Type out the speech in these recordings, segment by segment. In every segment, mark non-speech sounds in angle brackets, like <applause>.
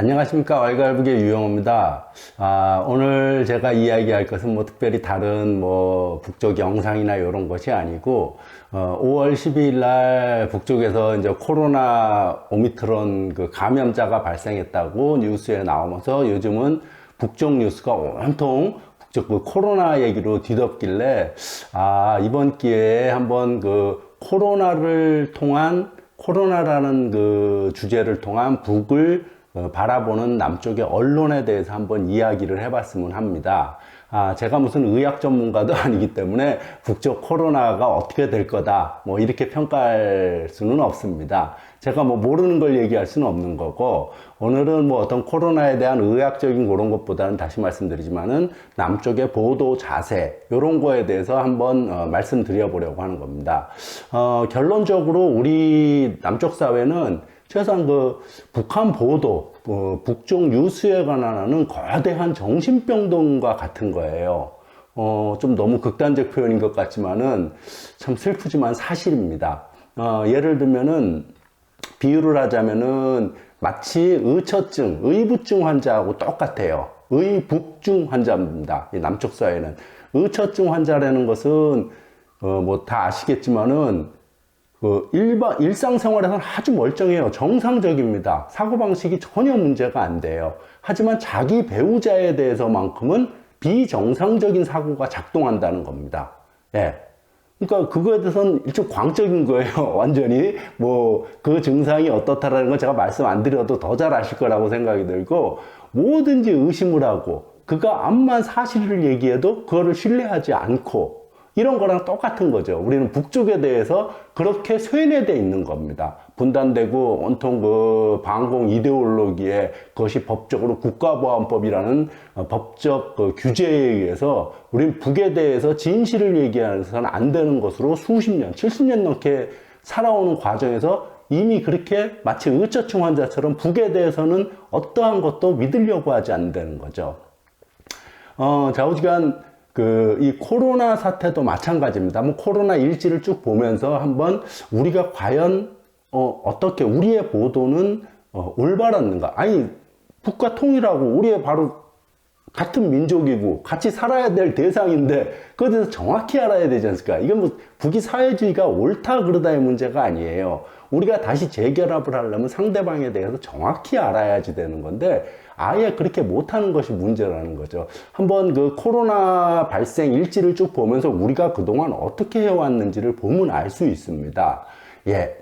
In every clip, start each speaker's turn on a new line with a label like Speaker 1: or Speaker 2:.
Speaker 1: 안녕하십니까 왈갈북의 유영호입니다. 아, 오늘 제가 이야기할 것은 뭐 특별히 다른 뭐 북쪽 영상이나 이런 것이 아니고 어, 5월 12일 날 북쪽에서 이제 코로나 오미크론 그 감염자가 발생했다고 뉴스에 나오면서 요즘은 북쪽 뉴스가 온통 북쪽 그 코로나 얘기로 뒤덮길래 아 이번 기회에 한번 그 코로나를 통한 코로나라는 그 주제를 통한 북을 어, 바라보는 남쪽의 언론에 대해서 한번 이야기를 해봤으면 합니다. 아, 제가 무슨 의학 전문가도 <laughs> 아니기 때문에 북쪽 코로나가 어떻게 될 거다, 뭐 이렇게 평가할 수는 없습니다. 제가 뭐 모르는 걸 얘기할 수는 없는 거고, 오늘은 뭐 어떤 코로나에 대한 의학적인 그런 것보다는 다시 말씀드리지만은 남쪽의 보도 자세, 요런 거에 대해서 한번 어, 말씀드려 보려고 하는 겁니다. 어, 결론적으로 우리 남쪽 사회는 최소한 그 북한 보도, 어, 북쪽 뉴스에 관한 거대한 정신병동과 같은 거예요. 어, 좀 너무 극단적 표현인 것 같지만은 참 슬프지만 사실입니다. 어, 예를 들면은 비유를 하자면은 마치 의처증, 의부증 환자하고 똑같아요. 의북증 환자입니다. 이 남쪽 사회는. 의처증 환자라는 것은 어, 뭐 다 아시겠지만은 그 일반 일상생활에서는 아주 멀쩡해요. 정상적입니다. 사고방식이 전혀 문제가 안 돼요. 하지만 자기 배우자에 대해서만큼은 비정상적인 사고가 작동한다는 겁니다. 예. 그러니까 그거에 대해서는 일종 광적인 거예요. <laughs> 완전히 뭐 그 증상이 어떻다라는 건 제가 말씀 안 드려도 더 잘 아실 거라고 생각이 들고 뭐든지 의심을 하고 그가 암만 사실을 얘기해도 그거를 신뢰하지 않고 이런 거랑 똑같은 거죠. 우리는 북쪽에 대해서 그렇게 쇠뇌되어 있는 겁니다. 분단되고 온통 그 방공 이데올로기에 그것이 법적으로 국가보안법이라는 어, 법적 그 규제에 의해서 우리는 북에 대해서 진실을 얘기하면서는 안 되는 것으로 수십 년, 70년 넘게 살아오는 과정에서 이미 그렇게 마치 의처증 환자처럼 북에 대해서는 어떠한 것도 믿으려고 하지 않는 거죠. 어, 좌우지간 그, 이 코로나 사태도 마찬가지입니다. 뭐 코로나 일지를 쭉 보면서 한번 우리가 과연, 어, 어떻게 우리의 보도는, 어, 올바랐는가. 아니, 북과 통일하고 우리의 바로 같은 민족이고 같이 살아야 될 대상인데 그것에 대해서 정확히 알아야 되지 않습니까? 이건 뭐 북이 사회주의가 옳다 그러다의 문제가 아니에요. 우리가 다시 재결합을 하려면 상대방에 대해서 정확히 알아야지 되는 건데 아예 그렇게 못하는 것이 문제라는 거죠. 한번 그 코로나 발생 일지를 쭉 보면서 우리가 그동안 어떻게 해왔는지를 보면 알 수 있습니다. 예.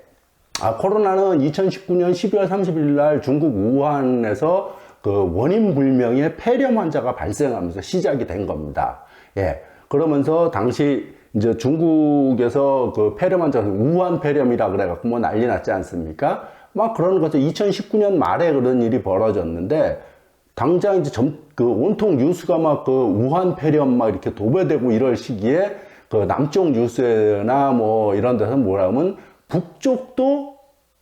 Speaker 1: 아, 코로나는 2019년 12월 30일 날 중국 우한에서 그 원인 불명의 폐렴 환자가 발생하면서 시작이 된 겁니다. 예. 그러면서 당시 이제 중국에서 그 폐렴 환자가 우한 폐렴이라 그래갖고 뭐 난리 났지 않습니까? 막 그런 거죠. 2019년 말에 그런 일이 벌어졌는데 당장 이제 점, 그 온통 뉴스가 막 그 우한 폐렴 막 이렇게 도배되고 이럴 시기에 그 남쪽 뉴스나 뭐 이런 데서 뭐라 하면 북쪽도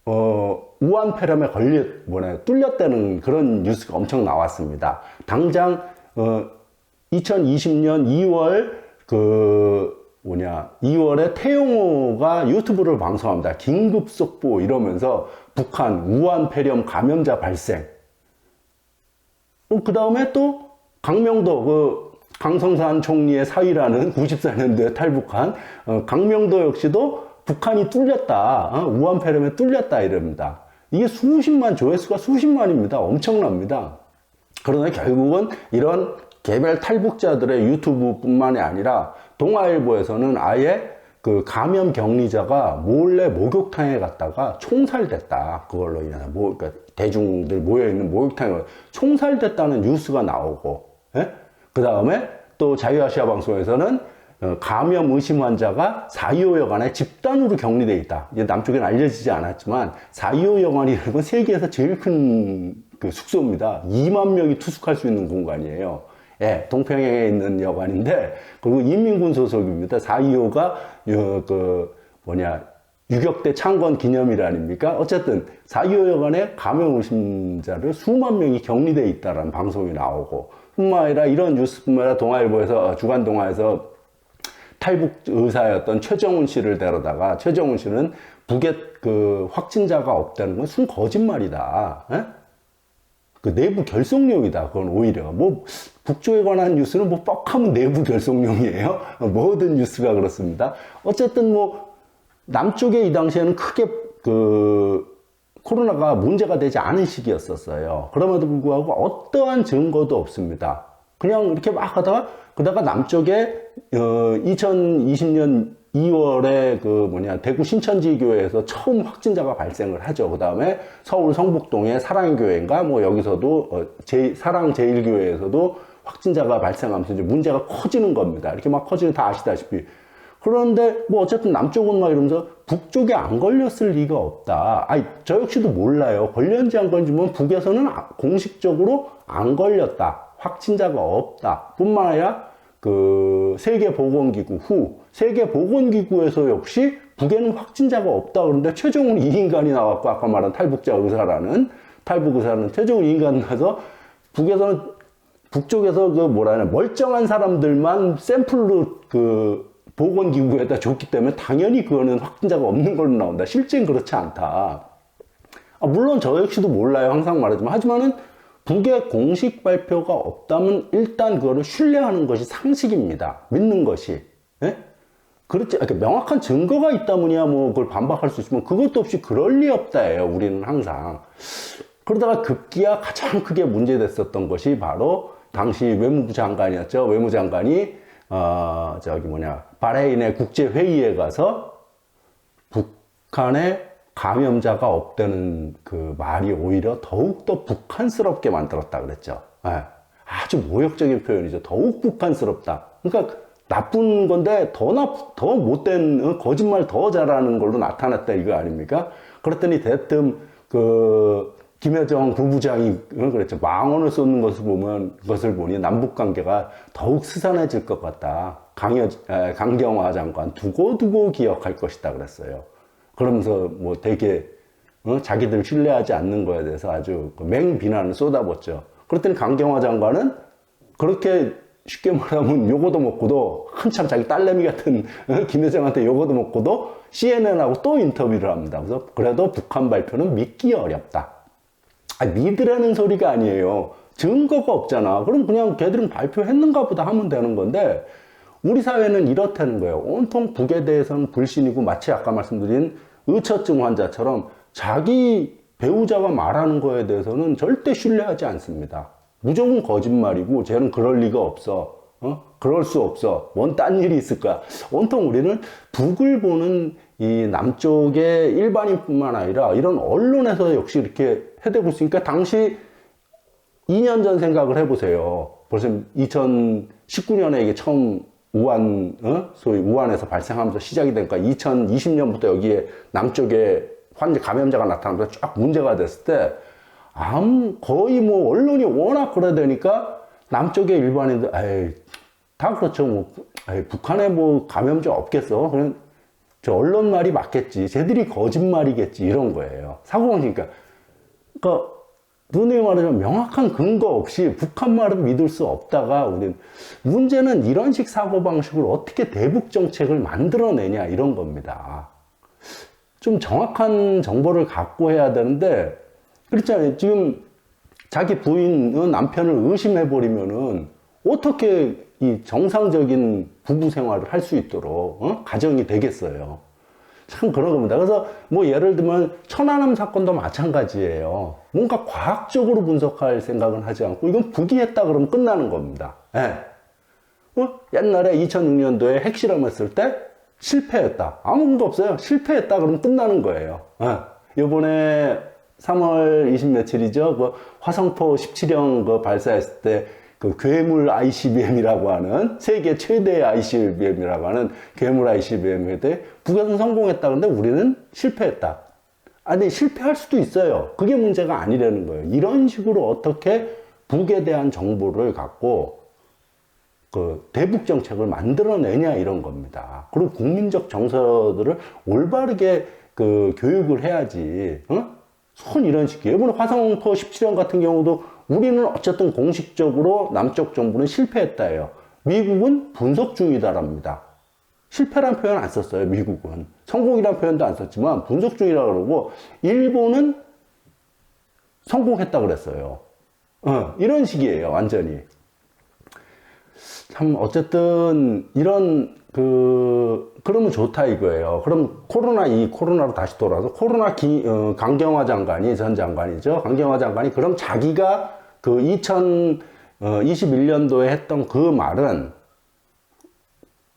Speaker 1: 어 우한 폐렴에 걸려 뭐냐 뚫렸다는 그런 뉴스가 엄청 나왔습니다. 당장 어 2020년 2월 그 뭐냐 2월에 태용호가 유튜브를 방송합니다. 긴급 속보 이러면서 북한 우한 폐렴 감염자 발생. 어, 그 다음에 또 강명도 그 강성산 총리의 사위라는 <laughs> 94년도에 탈북한 어, 강명도 역시도 북한이 뚫렸다. 어, 우한 폐렴에 뚫렸다 이럽니다. 이게 수십만 조회수가 수십만입니다. 엄청납니다. 그러나 결국은 이런 개별 탈북자들의 유튜브뿐만이 아니라 동아일보에서는 아예 그 감염 격리자가 몰래 목욕탕에 갔다가 총살됐다. 그걸로 인해서 뭐, 그러니까 대중들 모여있는 목욕탕에 총살됐다는 뉴스가 나오고, 예? 그 다음에 또 자유아시아 방송에서는 어, 감염 의심 환자가 4.25 여관에 집단으로 격리되어 있다. 이제 남쪽에는 알려지지 않았지만 4.25 여관이라는 건 세계에서 제일 큰 그 숙소입니다. 2만 명이 투숙할 수 있는 공간이에요. 예, 동평양에 있는 여관인데, 그리고 인민군 소속입니다. 4.25가, 그, 뭐냐, 유격대 창건 기념일 아닙니까? 어쨌든, 4.25 여관에 감염 의심자를 수만 명이 격리되어 있다라는 방송이 나오고, 뿐만 아니라 이런 뉴스뿐만 아니라 동아일보에서, 주간 동아에서 탈북 의사였던 최정훈 씨를 데려다가, 최정훈 씨는 북에 그 확진자가 없다는 건 순 거짓말이다. 예? 그 내부 결속용이다. 그건 오히려 뭐 북쪽에 관한 뉴스는 뭐 뻑하면 내부 결속용이에요. <laughs> 모든 뉴스가 그렇습니다. 어쨌든 뭐 남쪽에 이 당시에는 크게 그 코로나가 문제가 되지 않은 시기였었어요. 그럼에도 불구하고 어떠한 증거도 없습니다. 그냥 이렇게 막 하다가 그다가 남쪽에 어 2020년 2월에 그 뭐냐 대구 신천지 교회에서 처음 확진자가 발생을 하죠. 그 다음에 서울 성북동의 사랑교회인가 뭐 여기서도 어, 제, 사랑 제일교회에서도 확진자가 발생하면서 이제 문제가 커지는 겁니다. 이렇게 막 커지는 다 아시다시피. 그런데 뭐 어쨌든 남쪽은 막 이러면서 북쪽에 안 걸렸을 리가 없다. 아니 저 역시도 몰라요. 걸렸는지 안 걸렸는지 뭐 북에서는 아- 공식적으로 안 걸렸다. 확진자가 없다. 뿐만 아니라 그 세계보건기구 후 세계보건기구에서 역시 북에는 확진자가 없다 그런데 최종은 이 인간이 나왔고 아까 말한 탈북자 의사라는 탈북 의사는 최종은 이 인간 나서 북에서는 북쪽에서 그 뭐라 하냐 멀쩡한 사람들만 샘플로 그 보건기구에다 줬기 때문에 당연히 그거는 확진자가 없는 걸로 나온다. 실제는 그렇지 않다. 아, 물론 저 역시도 몰라요. 항상 말하지만. 하지만은 북의 공식 발표가 없다면 일단 그거를 신뢰하는 것이 상식입니다. 믿는 것이. 예? 그렇지. 명확한 증거가 있다면이야 뭐 그걸 반박할 수 있지만 그것도 없이 그럴 리 없다예요. 우리는 항상. 그러다가 급기야 가장 크게 문제됐었던 것이 바로 당시 외무부 장관이었죠. 외무 장관이 어 저기 뭐냐 바레인의 국제 회의에 가서 북한에 감염자가 없다는 그 말이 오히려 더욱더 북한스럽게 만들었다 그랬죠. 예. 아주 모욕적인 표현이죠. 더욱 북한스럽다. 그러니까 나쁜 건데 더 나, 더 못된, 어, 거짓말 더 잘하는 걸로 나타났다 이거 아닙니까? 그랬더니 대뜸 그 김여정 부부장이 어, 그랬죠. 망언을 쏟는 것을 보면, 것을 보니 남북 관계가 더욱 스산해질 것 같다. 강여, 에, 강경화 장관 두고두고 기억할 것이다 그랬어요. 그러면서 뭐 되게 어? 자기들 신뢰하지 않는 거에 대해서 아주 그 맹비난을 쏟아붓죠. 그랬더니 강경화 장관은 그렇게 쉽게 말하면 요거도 먹고도 한참 자기 딸내미 같은 어? 김여정한테 요거도 먹고도 CNN하고 또 인터뷰를 합니다. 그래서 그래도 북한 발표는 믿기 어렵다. 아, 믿으라는 소리가 아니에요. 증거가 없잖아. 그럼 그냥 걔들은 발표했는가 보다 하면 되는 건데 우리 사회는 이렇다는 거예요. 온통 북에 대해서는 불신이고 마치 아까 말씀드린 의처증 환자처럼 자기 배우자가 말하는 거에 대해서는 절대 신뢰하지 않습니다. 무조건 거짓말이고 쟤는 그럴 리가 없어. 어? 그럴 수 없어. 뭔 딴 일이 있을까? 온통 우리는 북을 보는 이 남쪽의 일반인뿐만 아니라 이런 언론에서 역시 이렇게 해대고 있으니까 당시 2년 전 생각을 해보세요. 벌써 2019년에 이게 처음 우한, 어? 소위 우한에서 발생하면서 시작이 되니까 2020년부터 여기에 남쪽에 환자 감염자가 나타나면서 쫙 문제가 됐을 때, 아무, 거의 뭐 언론이 워낙 그래 되니까 남쪽의 일반인들, 에이, 다 그렇죠. 뭐, 에이, 북한에 뭐 감염자 없겠어. 그냥 저 언론 말이 맞겠지. 쟤들이 거짓말이겠지. 이런 거예요. 사고방식이니까. 그러니까 누누이 말하자면 명확한 근거 없이 북한 말은 믿을 수 없다가 우리는 문제는 이런 식 사고방식으로 어떻게 대북 정책을 만들어내냐 이런 겁니다. 좀 정확한 정보를 갖고 해야 되는데 그렇잖아요. 지금 자기 부인 어, 남편을 의심해 버리면은 어떻게 이 정상적인 부부 생활을 할 수 있도록 어? 가정이 되겠어요. 참 그런 겁니다. 그래서 뭐 예를 들면 천안함 사건도 마찬가지예요. 뭔가 과학적으로 분석할 생각은 하지 않고 이건 북이 했다 그러면 끝나는 겁니다. 예. 어? 옛날에 2006년도에 핵실험했을 때 실패했다. 아무 문제 없어요. 실패했다 그러면 끝나는 거예요. 예. 요번에 3월 20 며칠이죠. 그 화성포 17형 그 발사했을 때 그 괴물 ICBM이라고 하는 세계 최대 ICBM이라고 하는 괴물 ICBM에 대해 북에서는 성공했다. 근데 우리는 실패했다. 아니 실패할 수도 있어요. 그게 문제가 아니라는 거예요. 이런 식으로 어떻게 북에 대한 정보를 갖고 그 대북 정책을 만들어내냐 이런 겁니다. 그리고 국민적 정서들을 올바르게 그 교육을 해야지. 어? 손 이런 식이에요. 이번에 화성포 17형 같은 경우도 우리는 어쨌든 공식적으로 남쪽 정부는 실패했다예요. 미국은 분석 중이다랍니다. 실패란 표현 안 썼어요, 미국은. 성공이란 표현도 안 썼지만 분석 중이라 그러고 일본은 성공했다 그랬어요. 어, 이런 식이에요, 완전히. 참, 어쨌든, 이런, 그, 그러면 좋다 이거예요. 그럼 코로나, 이 코로나로 다시 돌아서 코로나 기, 어, 강경화 장관이, 전 장관이죠. 강경화 장관이, 그럼 자기가 그 2021년도에 했던 그 말은,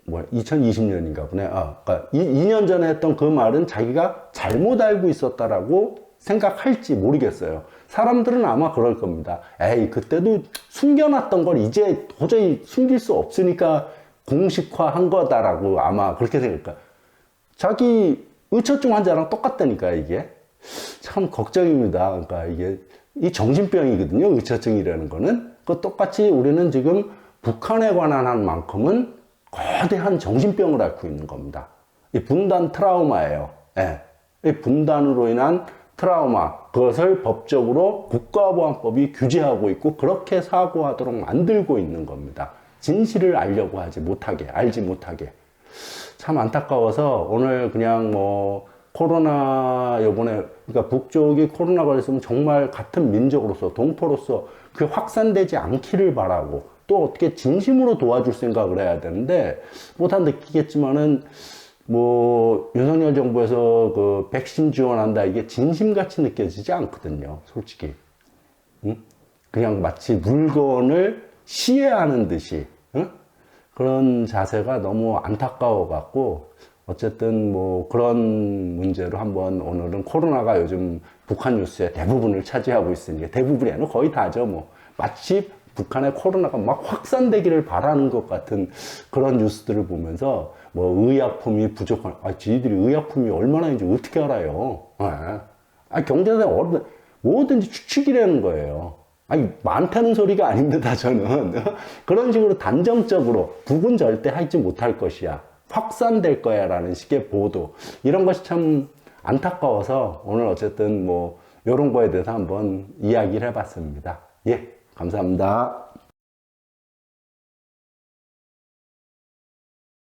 Speaker 1: 뭐 2020년인가 보네. 아, 그러니까 2, 년 전에 했던 그 말은 자기가 잘못 알고 있었다라고 생각할지 모르겠어요. 사람들은 아마 그럴 겁니다. 에이, 그때도 숨겨놨던 걸 이제 도저히 숨길 수 없으니까 공식화한 거다라고 아마 그렇게 생각할까. 자기 의처증 환자랑 똑같다니까, 이게. 참 걱정입니다. 그러니까 이게 이 정신병이거든요. 의처증이라는 거는. 그 똑같이 우리는 지금 북한에 관한 한 만큼은 거대한 정신병을 앓고 있는 겁니다. 이 분단 트라우마예요. 예. 이 분단으로 인한 트라우마, 그것을 법적으로 국가보안법이 규제하고 있고 그렇게 사고하도록 만들고 있는 겁니다. 진실을 알려고 하지 못하게, 알지 못하게. 참 안타까워서 오늘 그냥 뭐 코로나 요번에 그러니까 북쪽이 코로나 걸렸으면 정말 같은 민족으로서 동포로서 그 확산되지 않기를 바라고 또 어떻게 진심으로 도와줄 생각을 해야 되는데 못한 느끼겠지만은 뭐 윤석열 정부에서 그 백신 지원한다 이게 진심같이 느껴지지 않거든요 솔직히 응? 그냥 마치 물건을 시해하는 듯이 응? 그런 자세가 너무 안타까워 갖고 어쨌든 뭐 그런 문제로 한번 오늘은 코로나가 요즘 북한 뉴스의 대부분을 차지하고 있으니까 대부분이 아니고 거의 다죠 뭐 마치 북한의 코로나가 막 확산되기를 바라는 것 같은 그런 뉴스들을 보면서 뭐 의약품이 부족한 아 지들이 의약품이 얼마나 있는지 어떻게 알아요? 아, 아 경제는 어른 뭐든지 추측이라는 거예요. 아니 많다는 소리가 아닙니다 저는. <laughs> 그런 식으로 단정적으로 북은 절대 하지 못할 것이야. 확산될 거야 라는 식의 보도. 이런 것이 참 안타까워서 오늘 어쨌든 뭐 이런 거에 대해서 한번 이야기를 해봤습니다. 예 감사합니다